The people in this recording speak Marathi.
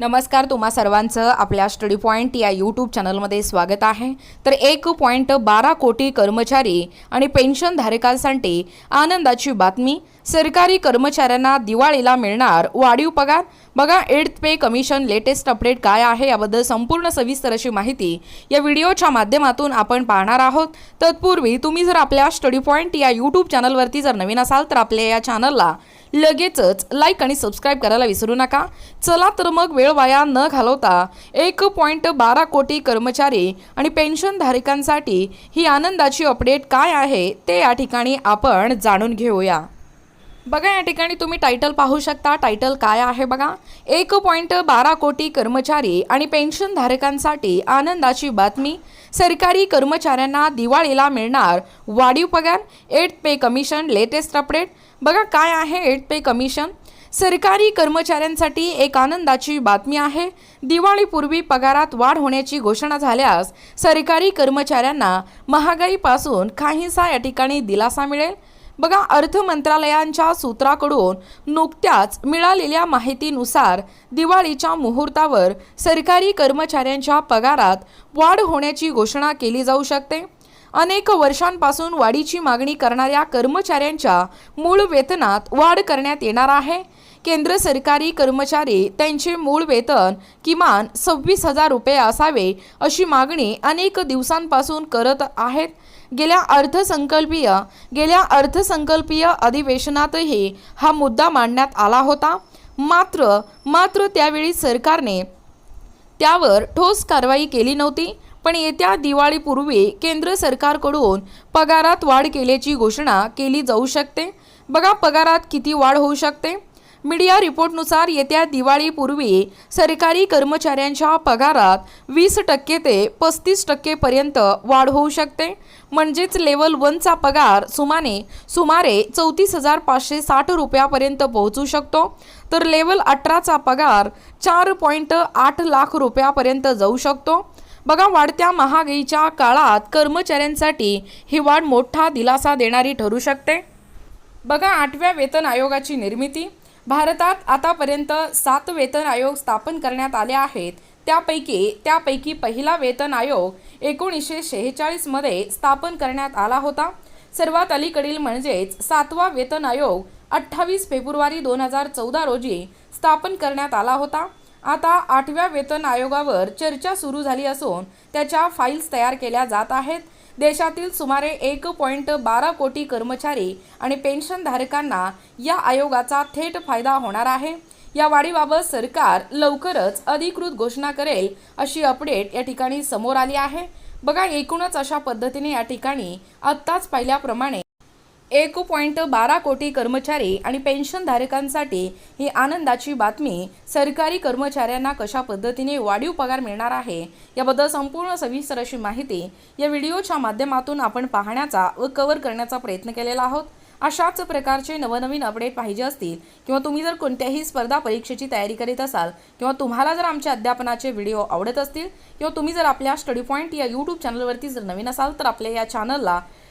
नमस्कार तुम्हा सर्वांचं आपल्या स्टडी पॉईंट या यूट्यूब चॅनलमध्ये स्वागत आहे. तर एक पॉईंट बारा कोटी कर्मचारी आणि पेन्शनधारकांसाठी आनंदाची बातमी. सरकारी कर्मचाऱ्यांना दिवाळीला मिळणार वाढीव पगार. बघा eighth pay commission latest update काय आहे याबद्दल संपूर्ण सविस्तर अशी माहिती या व्हिडिओच्या माध्यमातून आपण पाहणार आहोत. तत्पूर्वी तुम्ही जर आपल्या स्टडी पॉईंट या यूट्यूब चॅनलवरती जर नवीन असाल तर आपल्या या चॅनलला लगेचच लाईक आणि सबस्क्राईब करायला विसरू नका. चला तर मग वेळ वाया न घालवता एक पॉईंट बारा कोटी कर्मचारी आणि पेन्शनधारकांसाठी ही आनंदाची अपडेट काय आहे ते या ठिकाणी आपण जाणून घेऊया. बघा या ठिकाणी तुम्ही टायटल पाहू शकता. टायटल काय आहे बघा? एक पॉईंट बारा कोटी कर्मचारी आणि पेन्शनधारकांसाठी आनंदाची बातमी. सरकारी कर्मचाऱ्यांना दिवाळीला मिळणार वाढीव पगार eight pay commission latest update बघा काय आहे एट पे कमिशन. सरकारी कर्मचाऱ्यांसाठी एक आनंदाची बातमी आहे. दिवाळीपूर्वी पगारात वाढ होण्याची घोषणा झाल्यास सरकारी कर्मचाऱ्यांना महागाईपासून काहीसा या ठिकाणी दिलासा मिळेल. बघा अर्थ मंत्रालयांच्या सूत्राकडून नुकत्याच मिळालेल्या माहितीनुसार दिवाळीच्या मुहूर्तावर सरकारी कर्मचाऱ्यांच्या पगारात वाढ होण्याची घोषणा केली जाऊ शकते. अनेक वर्षांपासून वाढीची मागणी करणाऱ्या कर्मचाऱ्यांच्या मूळ वेतनात वाढ करण्यात येणार आहे. केंद्र सरकारी कर्मचारी त्यांचे मूळ वेतन किमान सव्वीस हजार रुपये असावे अशी मागणी अनेक दिवसांपासून करत आहेत. गेल्या अर्थसंकल्पीय गेल्या अर्थसंकल्पीय अधिवेशनातही हा मुद्दा मांडण्यात आला होता. मात्र मात्र त्यावेळी सरकारने त्यावर ठोस कारवाई केली नव्हती. पण येत्या दिवाळीपूर्वी केंद्र सरकारकडून पगारात वाढ केल्याची घोषणा केली जाऊ शकते. बघा पगारात किती वाढ होऊ शकते? मीडिया रिपोर्टनुसार येत्या दिवाळीपूर्वी सरकारी कर्मचाऱ्यांच्या पगारात वीस टक्के ते पस्तीस टक्केपर्यंत वाढ होऊ शकते. म्हणजेच लेवल वनचा पगार सुमाने सुमारे चौतीस हजार पाचशे साठ रुपयापर्यंत पोहोचू शकतो. तर लेवल अठराचा पगार चार पॉईंट आठ लाख रुपयापर्यंत जाऊ शकतो. बघा वाढत्या महागाईच्या काळात कर्मचाऱ्यांसाठी ही वाढ मोठा दिलासा देणारी ठरू शकते. बघा आठव्या वेतन आयोगाची निर्मिती. भारतात आतापर्यंत सात वेतन आयोग स्थापन करण्यात आले आहेत. त्यापैकी त्यापैकी पहिला वेतन आयोग एकोणीसशे शेहेचाळीसमध्ये स्थापन करण्यात आला होता. सर्वात अलीकडील म्हणजेच सातवा वेतन आयोग अठ्ठावीस फेब्रुवारी दोन हजार चौदा रोजी स्थापन करण्यात आला होता. आता आठव्या वेतन आयोगावर चर्चा सुरू झाली असून त्याच्या फाईल्स तयार केल्या जात आहेत. देशातील सुमारे एक पॉईंट बारा कोटी कर्मचारी आणि पेन्शनधारकांना या आयोगाचा थेट फायदा होणार आहे. या वाढीबाबत सरकार लवकरच अधिकृत घोषणा करेल अशी अपडेट या ठिकाणी समोर आली आहे. बघा एकूणच अशा पद्धतीने या ठिकाणी आत्ताच पाहिल्याप्रमाणे एक पॉईंट बारा कोटी कर्मचारी आणि पेन्शनधारकांसाठी ही आनंदाची बातमी सरकारी कर्मचाऱ्यांना कशा पद्धतीने वाढीव पगार मिळणार आहे याबद्दल संपूर्ण सविस्तर अशी माहिती या व्हिडिओच्या माध्यमातून आपण पाहण्याचा व कव्हर करण्याचा प्रयत्न केलेला आहोत. अशाच प्रकारचे नवनवीन अपडेट पाहिजे असतील किंवा तुम्ही जर कोणत्याही स्पर्धा परीक्षेची तयारी करीत असाल किंवा तुम्हाला जर आमच्या अध्यापनाचे व्हिडिओ आवडत असतील किंवा तुम्ही जर आपल्या स्टडी पॉईंट या यूट्यूब चॅनलवरती जर नवीन असाल तर आपल्या या चॅनलला